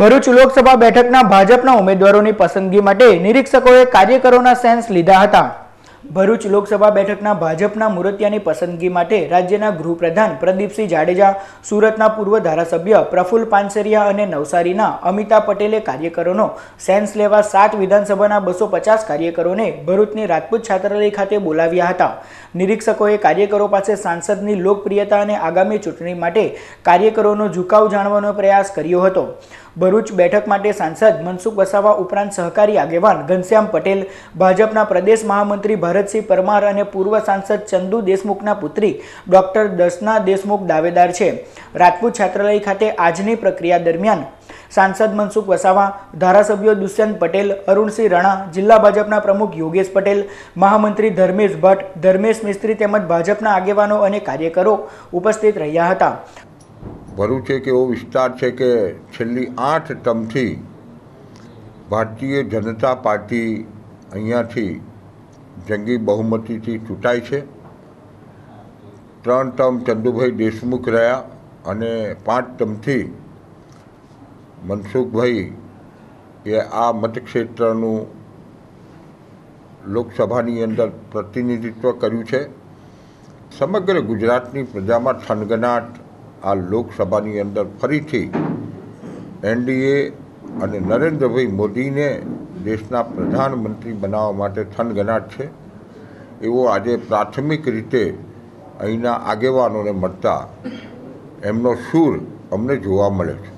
ભરૂચ લોકસભા બેઠકના ભાજપના ઉમેદવારોની પસંદગી માટે નિરીક્ષકોએ કાર્યકરોના સેન્સ લીધા હતા. ભરૂચ લોકસભા બેઠકના ભાજપના મુરતિયાની પસંદગી માટે રાજ્યના ગૃહપ્રધાન પ્રદીપસિંહ જાડેજા, સુરતના પૂર્વ ધારાસભ્ય પ્રફુલ્લ પાનસેરિયા અને નવસારીના અમિતા પટેલે કાર્યકરોનો સેન્સ લેવા સાત વિધાનસભાના બસો પચાસ કાર્યકરોને ભરૂચની રાજપૂત છાત્રાલય ખાતે બોલાવ્યા હતા. નિરીક્ષકોએ કાર્યકરો પાસે સાંસદની લોકપ્રિયતા અને આગામી ચૂંટણી માટે કાર્યકરોનો ઝુકાવ જાણવાનો પ્રયાસ કર્યો હતો. ભરૂચ બેઠક માટે સાંસદ મનસુખ વસાવા ઉપરાંત સહકારી આગેવાન ઘનશ્યામ પટેલ, ભાજપના પ્રદેશ મહામંત્રી ભરતસિંહ પરમાર અને પૂર્વ સાંસદ ચંદુ દેશમુખના પુત્રી ડોક્ટર દર્શના દેશમુખ દાવેદાર છે. રાજપૂત છાત્રાલય ખાતે આજની પ્રક્રિયા દરમિયાન સાંસદ મનસુખ વસાવા, ધારાસભ્યો દુષ્યંત પટેલ, અરુણસિંહ રણા, જિલ્લા ભાજપના પ્રમુખ યોગેશ પટેલ, મહામંત્રી ધર્મેશ ભટ્ટ, ધર્મેશ મિસ્ત્રી તેમજ ભાજપના આગેવાનો અને કાર્યકરો ઉપસ્થિત રહ્યા હતા. ભરૂચ એક એવો વિસ્તાર છે કે છેલ્લી આઠ ટર્મથી ભારતીય જનતા પાર્ટી અહીંયાથી જંગી બહુમતીથી ચૂંટાય છે. ત્રણ ટર્મ ચંદુભાઈ દેશમુખ રહ્યા અને પાંચ ટર્મથી મનસુખભાઈ એ આ મતક્ષેત્રનું લોકસભાની અંદર પ્રતિનિધિત્વ કર્યું છે. સમગ્ર ગુજરાતની પ્રજામાં થનગનાટ આ લોકસભાની અંદર ફરીથી એનડીએ અને નરેન્દ્રભાઈ મોદીને દેશના પ્રધાનમંત્રી બનાવવા માટે થનગનાટ છે. એવો આજે પ્રાથમિક રીતે અહીંના આગેવાનોને મળતા એમનો સૂર અમને જોવા મળે છે.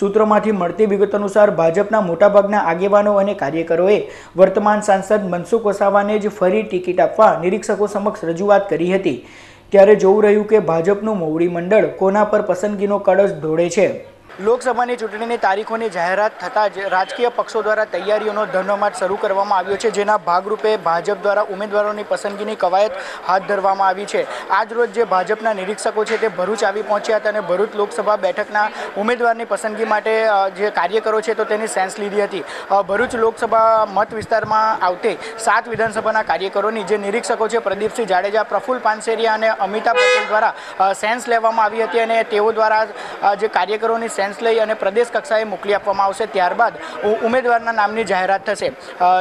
સૂત્રોમાંથી મળતી વિગત અનુસાર ભાજપના મોટાભાગના આગેવાનો અને કાર્યકરોએ વર્તમાન સાંસદ મનસુખ વસાવાને જ ફરી ટિકિટ આપવા નિરીક્ષકો સમક્ષ રજૂઆત કરી હતી. ત્યારે જોવું રહ્યું કે ભાજપનું મોવડી મંડળ કોના પર પસંદગીનો કળશ ઢોળે છે. લોકસભાની ચૂંટણીની તારીખોની જાહેરાત થતાં જ રાજકીય પક્ષો દ્વારા તૈયારીઓનો ધન્યવાદ શરૂ કરવામાં આવ્યો છે, જેના ભાગરૂપે ભાજપ દ્વારા ઉમેદવારોની પસંદગીની કવાયત હાથ ધરવામાં આવી છે. આજ રોજ જે ભાજપના નિરીક્ષકો છે તે ભરૂચ આવી પહોંચ્યા હતા અને ભરૂચ લોકસભા બેઠકના ઉમેદવારની પસંદગી માટે જે કાર્યકરો છે તો તેની સેન્સ લીધી હતી. ભરૂચ લોકસભા મત વિસ્તારમાં આવતે સાત વિધાનસભાના કાર્યકરોની જે નિરીક્ષકો છે પ્રદીપસિંહ જાડેજા, પ્રફુલ પાનસેરિયા અને અમિતા પટેલ દ્વારા સેન્સ લેવામાં આવી હતી અને તેઓ દ્વારા જે કાર્યકરોની સેન્સ લઈ અને પ્રદેશ કક્ષાએ મોકલી આપવામાં આવશે, ત્યારબાદ ઉમેદવારના નામની જાહેરાત થશે.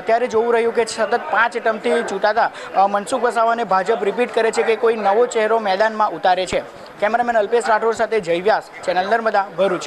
ત્યારે જોવું રહ્યું કે સતત પાંચ એટમથી ચૂંટાતા મનસુખ વસાવાને ભાજપ રિપીટ કરે છે કે કોઈ નવો ચહેરો મેદાનમાં ઉતારે છે. કેમેરામેન અલ્પેશ રાઠોડ સાથે જય વ્યાસ, ચેનલ નર્મદા ભરૂચ.